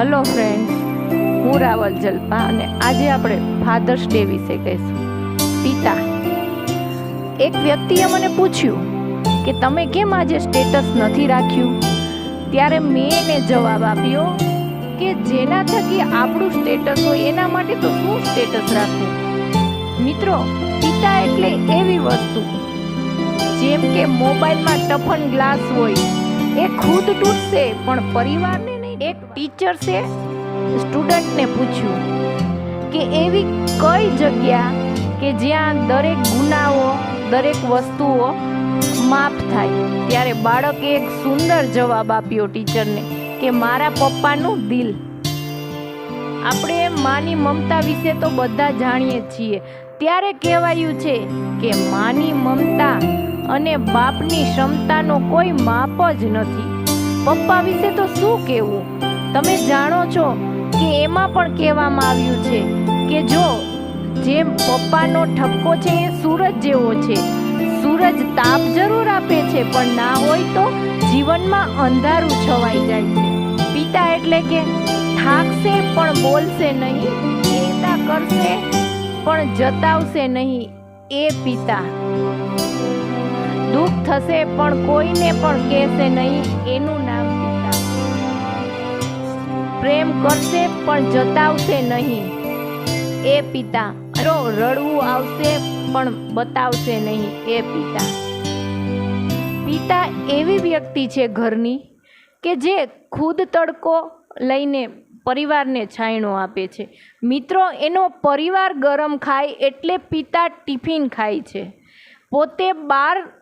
Hello friends હું રાવલ જલ્પા અને આજે આપણે ફાધર્સ ડે વિશે કહીશું. પિતા, એક વ્યક્તિએ મને પૂછ્યું કે તમે કેમ આજે સ્ટેટસ નથી રાખ્યું? ત્યારે મેં એને જવાબ આપ્યો કે જેના થકી આપણું સ્ટેટસ હોય એના માટે તો શું સ્ટેટસ રાખવું? મિત્રો, પિતા એટલે એવી વસ્તુ. જેમ કે મોબાઈલમાં ટફન ગ્લાસ હોય, એ ખુદ તૂટશે, પણ પરિવારને એક ટીચર્સે સ્ટુડન્ટને પૂછ્યું કે એવી કઈ જગ્યા કે જ્યાં દરેક ગુનાઓ, દરેક વસ્તુઓ માફ થાય? ત્યારે બાળકે એક સુંદર જવાબ આપ્યો ટીચરને કે મારા પપ્પાનું દિલ. આપણે માની મમતા વિશે તો બધા જાણીએ છીએ. ત્યારે કહેવાયું છે કે માની મમતા અને બાપની ક્ષમતાનો કોઈ માપ જ નથી. પપ્પા વિશે તો શું કહેવું? તમે જાણો છો કે એમાં પણ કહેવામાં આવ્યું છે કે જો જેમ પપ્પાનો ઠપકો છે એ સૂરજ જેવો છે, સૂરજ તાપ જરૂર આપે છે, પણ ના હોય તો જીવનમાં અંધારું છવાઈ જાય છે. પિતા એટલે કે થાકશે પણ બોલશે નહીં, ચિંતા કરશે પણ જતાવશે નહીં, એ પિતા. દુઃખ થશે પણ કોઈને પણ કહેશે નહીં, એનું પ્રેમ કરશે પણ જતાવશે નહીં. એ પિતા રો રડવું આવશે પણ બતાવશે નહીં. એ પિતા. પિતા એવી વ્યક્તિ છે ઘરની કે જે ખુદ તડકો લઈને પરિવારને છાંયણો આપે છે. મિત્રો, એનો પરિવાર ગરમ ખાય એટલે પિતા ટિફિન ખાય છે. પોતે બાર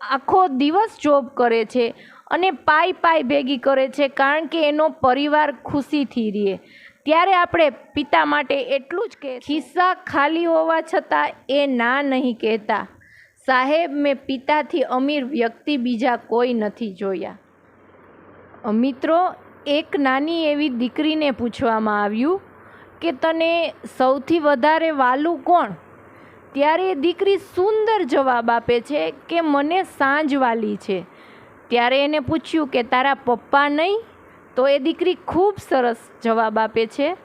આખો દિવસ જોબ કરે છે. અને પાઈ પાઈ ભેગી કરે છે કારણ કે એનો પરિવાર ખુશીથી રહે ત્યારે આપણે પિતા માટે એટલું જ કે ખિસ્સા ખાલી હોવા છતાં એ ના નહીં કહેતા. સાહેબ, મેં પિતાથી અમીર વ્યક્તિ બીજા કોઈ નથી જોયા. મિત્રો એક નાની એવી દીકરીને પૂછવામાં આવ્યું કે તને સૌથી વધારે વાલું કોણ? ત્યારે એ દીકરી સુંદર જવાબ આપે છે કે મને સાંજ વાલી છે. ત્યારે એને પૂછ્યું કે, તારા પપ્પા નહીં? તો એ દીકરી ખૂબ સરસ જવાબ આપે છે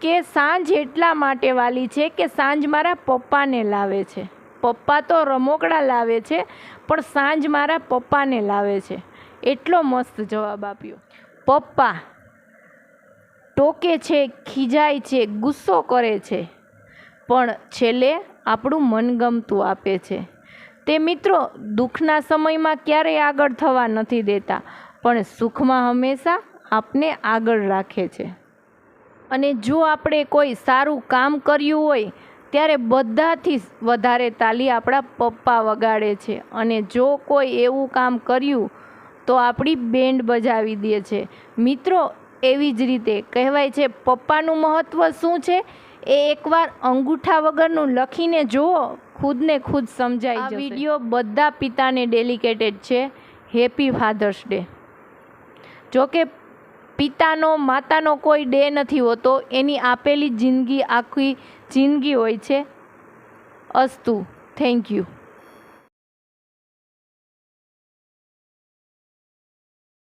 કે, સાંજ એટલા માટે વાલી છે કે, સાંજ મારા પપ્પાને લાવે છે. પપ્પા તો રમોકડા લાવે છે, પણ સાંજ મારા પપ્પાને લાવે છે. એટલો મસ્ત જવાબ આપ્યો. પપ્પા ટોકે છે, ખીજાય છે, ગુસ્સો કરે છે, પણ છેલ્લે આપણું મનગમતું આપે છે. તે મિત્રો દુઃખના સમયમાં ક્યારેય આગળ થવા નથી દેતા, પણ સુખમાં હંમેશા આપને આગળ રાખે છે. અને જો આપણે કોઈ સારું કામ કર્યું હોય, ત્યારે બધાથી વધારે તાલી આપણા પપ્પા વગાડે છે. અને જો કોઈ એવું કામ કર્યું, તો આપણી બેન્ડ બજાવી દે છે. મિત્રો, એવી જ રીતે કહેવાય છે, પપ્પાનું મહત્ત્વ શું છે? એ એકવાર અંગૂઠા વગરનું લખીને જુઓ ખુદને ખુદ સમજાય આ વીડિયો બધા પિતાને ડેલિકેટેડ છે. Happy father's day. જોકે પિતાનો માતાનો કોઈ ડે નથી હોતો એની આપેલી જિંદગી આખી જિંદગી હોય છે. અસ્તુ. Thank you.